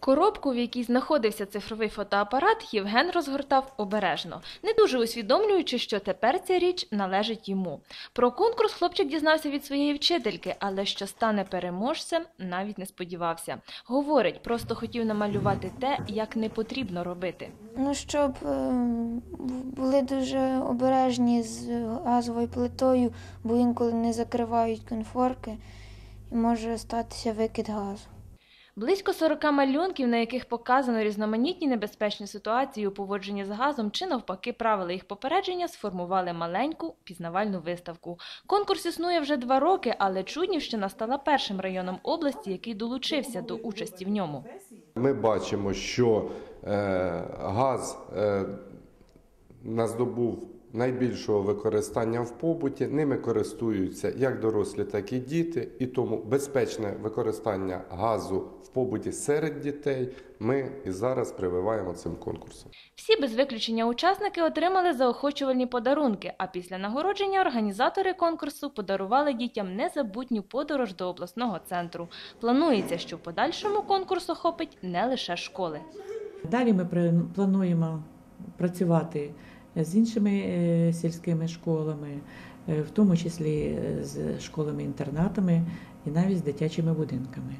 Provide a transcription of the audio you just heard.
Коробку, в якій знаходився цифровий фотоапарат, Євген розгортав обережно, не дуже усвідомлюючи, що тепер ця річ належить йому. Про конкурс хлопчик дізнався від своєї вчительки, але що стане переможцем, навіть не сподівався. Говорить, просто хотів намалювати те, як не потрібно робити. Ну, щоб е, були дуже обережні з газовою плитою, бо інколи не закривають конфорки і може статися викид газу. Близько 40 малюнків, на яких показано різноманітні небезпечні ситуації у поводженні з газом чи навпаки правила їх попередження, сформували маленьку пізнавальну виставку. Конкурс існує вже два роки, але Чуднівщина стала першим районом області, який долучився до участі в ньому. Ми бачимо, що е, газ е, наздобув найбільшого використання в побуті. Ними користуються як дорослі, так і діти. І тому безпечне використання газу в побуті серед дітей ми і зараз прививаємо цим конкурсом. Всі без виключення учасники отримали заохочувальні подарунки. А після нагородження організатори конкурсу подарували дітям незабутню подорож до обласного центру. Планується, що в подальшому конкурс охопить не лише школи. Далі ми плануємо працювати з іншими е, сільськими школами, е, в тому числі е, з школами-інтернатами і навіть з дитячими будинками.